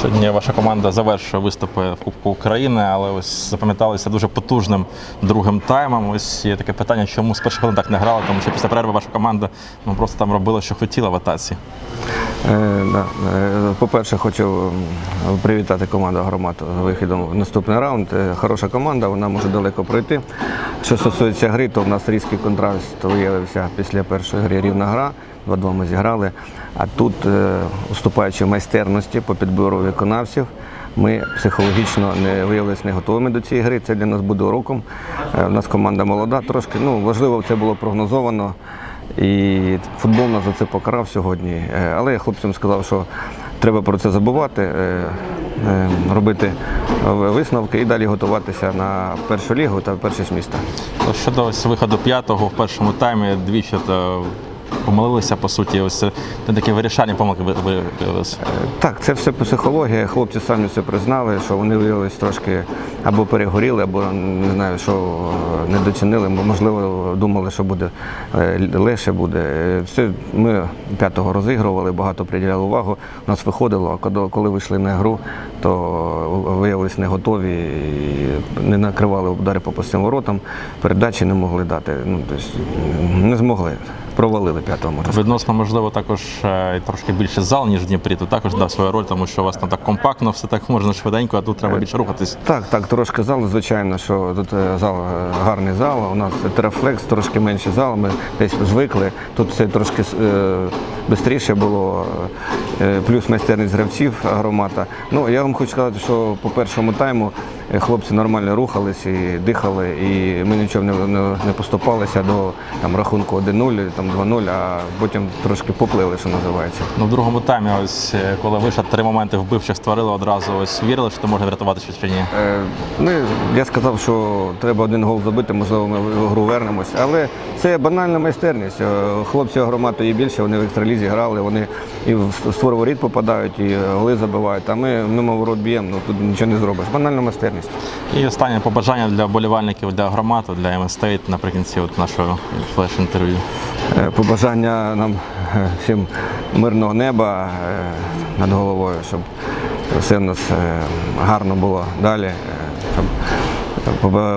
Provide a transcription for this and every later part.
Сьогодні ваша команда завершує виступи в Кубку України, але ось запам'яталися дуже потужним другим таймом. Ось є таке питання, чому з перших хвилин так не грали, тому що після перерви ваша команда ну, просто там робила, що хотіла в атаці. Е, да. Е, По-перше, хочу привітати команду «Громад» вихідом в наступний раунд. Е, Хороша команда, вона може далеко пройти. Що стосується гри, то в нас різкий контраст виявився після першої гри рівна гра. 2-2 ми зіграли. А тут, е, уступаючи майстерності по підбору виконавців, ми психологічно не виявилися не готовими до цієї гри. Це для нас буде уроком. Е, У нас команда молода трошки. Ну, важливо, це було прогнозовано. І футбол нас за це покарав сьогодні. Е, Але я хлопцям сказав, що треба про це забувати, робити висновки і далі готуватися на першу лігу та першість міста. Щодо ось виходу п'ятого в першому таймі, двічі помилилися, по суті, ось це такі вирішальні помилки виявилися. Так, це все психологія. Хлопці самі це признали, що вони виявилися трошки або перегоріли, або не знаю, що е, недоцінили. М- Можливо, думали, що буде е, легше буде. Е, Все ми п'ятого розігрували, багато приділяли увагу. У нас виходило, а коли вийшли на гру, то виявилися не готові і не накривали удари по пустим воротам, передачі не могли дати. Ну, тобто, не змогли. Провалили п'ятого можна сказати. Відносно, можливо, також е, трошки більше зал, ніж в Дніпрі, то також дав свою роль, тому що у вас там так компактно, все так можна швиденько, а тут треба більше рухатись. Так, так, трошки зал, звичайно, що тут е, зал е, гарний зал. У нас терафлекс, трошки менший зал. Ми десь звикли. Тут все трошки швидше було, е, плюс майстерність гравців громата. Ну я вам хочу сказати, що по першому тайму хлопці нормально рухались і дихали, і ми нічого не, не, поступалися до там рахунку 1-0, там 2-0, а потім трошки поплили, що називається. Ну, в другому таймі, ось е, коли вийшов, три моменти вбивчих створили одразу. Ось вірили, що можна врятувати чи ні. Е, Ну, я сказав, що треба один гол забити, можливо, ми в гру вернемось. Але це банальна майстерність. Е, Хлопці громади є більше, вони в екстралізі грали, вони і в створ воріт попадають, і голи забивають. А ми мимо ворот б'ємо, ну тут нічого не зробиш. Банальна майстерність. І останнє побажання для болівальників, для громади, для МС Стейт наприкінці от нашого флеш-інтерв'ю. Е, Побажання нам е, всім мирного неба е, над головою, щоб все в нас гарно було далі. Щоб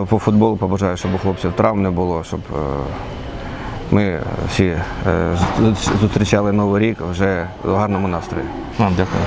по- футболу побажаю, щоб у хлопців травм не було, щоб ми всі зустрічали новий рік вже в гарному настрої. Ну, дякую.